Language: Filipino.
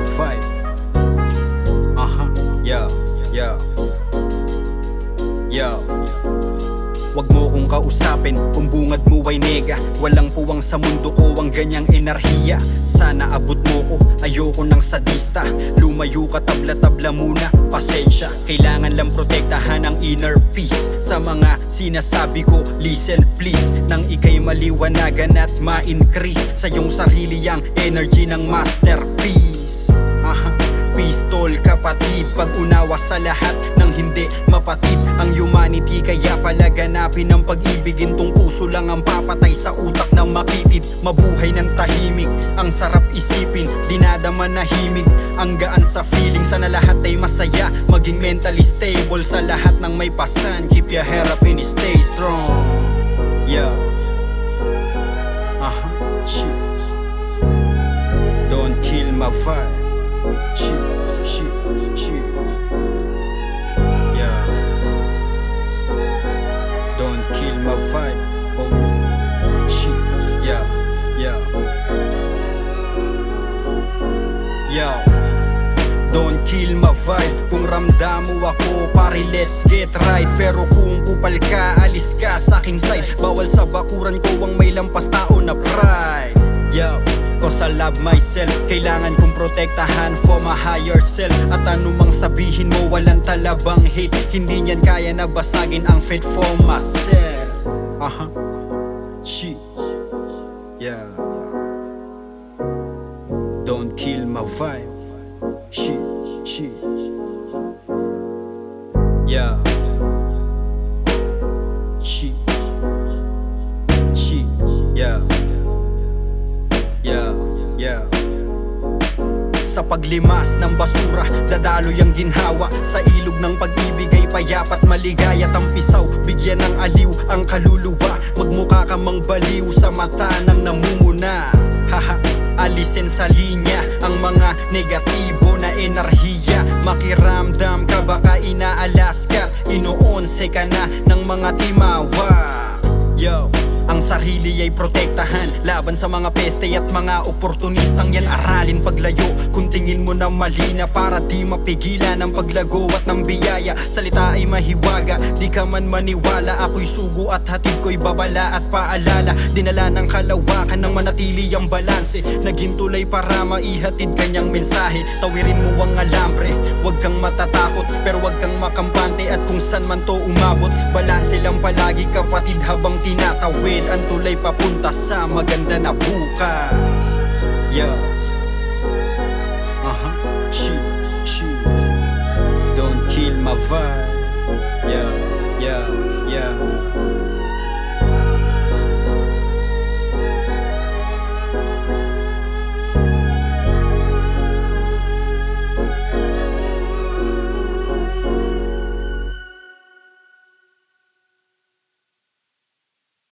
my vibe. Aha, yeah, yeah. Yo. Wag mo kong kausapin kung bungad mo ay nega Walang puwang sa mundo ko ang ganyang enerhiya Sana abot mo ko, ayoko ng sadista Lumayo ka tabla-tabla muna, pasensya Kailangan lang protektahan ang inner peace Sa mga sinasabi ko, listen please Nang ikay maliwanagan at ma-increase Sa iyong sarili ang energy ng masterpiece. Pistol kapatid Pag-unawa sa lahat ng hindi mapatid. Ang humanity kaya pala ganapin ang pag-ibig. Intong puso lang ang papatay sa utak ng makitid. Mabuhay ng tahimik Ang sarap isipin. Dinadama na himig Ang gaan sa feeling. Sana lahat ay masaya Maging mentally stable. Sa lahat ng may pasan Keep your head up and stay strong. Yeah. Aha, shit Don't kill my vibe. Shit, shit. Yeah. Don't kill my vibe. Oh, shit. Yeah, yeah. Yo. Don't kill my vibe Kung ramdam mo ako pare let's get right Pero kung kupal ka alis ka sa aking side Bawal sa bakuran ko ang may lampas tao na pride Yo Cause I love myself. Kailangan kong protektahan for my higher self. At anumang sabihin mo walang talabang hate. Hindi niyan kaya na basagin ang faith for myself. Aha. Shit Yeah. Don't kill my vibe. Shit, shit Yeah. Shit paglimas ng basura. Dadaloy ang ginhawa Sa ilog ng pag-ibig ay payapat maligaya. Tampisaw, bigyan ng aliw ang kaluluwa. Magmukha ka mang baliw sa mata ng namumuna. Haha, alisin sa linya ang mga negatibo na enerhiya. Makiramdam ka baka inaalas ka Inoonse ka na ng mga timawa. Yo ang sarili ay protektahan Laban sa mga peste at mga oportunistang yan. Aralin paglayo tingin mo na mali na Para di mapigilan ang paglago at ng biyaya. Salita ay mahiwaga Di ka man maniwala. Ako'y sugo at hatid ko'y babala at paalala. Dinala ng kalawakan ng manatili ang balanse. Naging tulay para maihatid kanyang mensahe. Tawirin mo ang alambre Huwag kang matatakot. Pero huwag kang makampante At kung saan man to umabot. Balanse lang palagi kapatid habang tinatawid. Ang tulay papunta sa maganda na bukas. Yeah Don't kill my vibe. Yeah, yeah, yeah